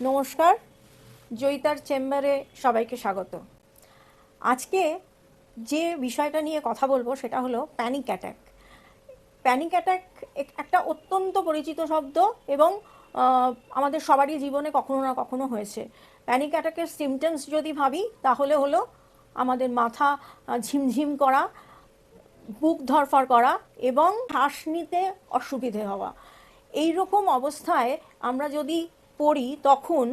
নমস্কার, জয়িতার চেম্বারে সবাইকে স্বাগত। আজকে যে বিষয়টা নিয়ে কথা বলব সেটা হলো প্যানিক অ্যাটাক প্যানিক অ্যাটাক একটা অত্যন্ত পরিচিত শব্দ এবং আমাদের সবারই জীবনে কখনো না কখনো হয়েছে। প্যানিক অ্যাটাকের সিমটমস যদি ভাবি, তাহলে হলো আমাদের মাথা ঝিমঝিম করা, বুক ধরফর করা এবং শ্বাস নিতে অসুবিধে হওয়া। এই রকম অবস্থায় আমরা যদি পড়ি, তখন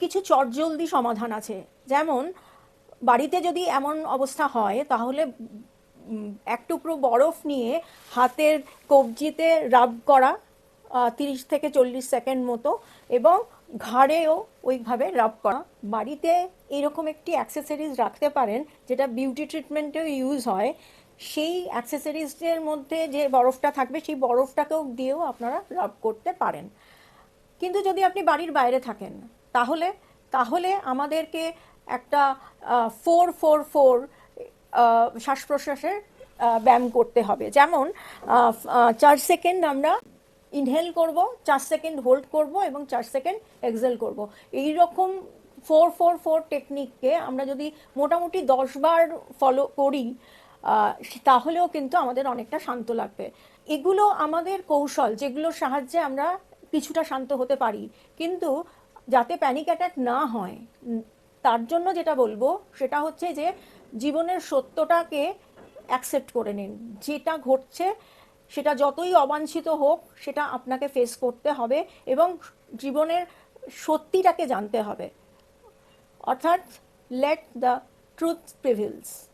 কিছু চটজলদি সমাধান আছে। যেমন, বাড়িতে যদি এমন অবস্থা হয়, তাহলে এক টুকরো বরফ নিয়ে হাতের কবজিতে রাব করা তিরিশ থেকে চল্লিশ সেকেন্ড মতো, এবং ঘাড়েও ওইভাবে রাব করা। বাড়িতে এরকম একটি অ্যাক্সেসরিজ রাখতে পারেন, যেটা বিউটি ট্রিটমেন্টেও ইউজ হয়। সেই অ্যাক্সেসরিজের মধ্যে যে বরফটা থাকবে, সেই বরফটাকেও দিয়েও আপনারা রাব করতে পারেন। কিন্তু যদি আপনি বাড়ির বাইরে থাকেন, তাহলে তাহলে আমাদেরকে একটা ফোর ফোর ফোর শ্বাস প্রশ্বাসের ব্যায়াম করতে হবে। যেমন চার সেকেন্ড আমরা ইনহেল করব, চার সেকেন্ড হোল্ড করব এবং চার সেকেন্ড এক্সেল করব। এই রকম ফোর ফোর ফোর টেকনিককে আমরা যদি মোটামুটি দশ বার ফলো করি তাহলেও কিন্তু আমাদের অনেকটা শান্ত লাগবে। এগুলো আমাদের কৌশল, যেগুলোর সাহায্যে আমরা কিছুটা শান্ত হতে পারি। কিন্তু যাতে প্যানিক অ্যাটাক না হয় তার জন্য যেটা বলব সেটা হচ্ছে যে জীবনের সত্যটাকে অ্যাকসেপ্ট করে নিন। যেটা ঘটছে সেটা যতই অবাঞ্ছিত হোক, সেটা আপনাকে ফেস করতে হবে এবং জীবনের সত্যিটাকে জানতে হবে। অর্থাৎ লেট দ্য ট্রুথ প্রিভিলস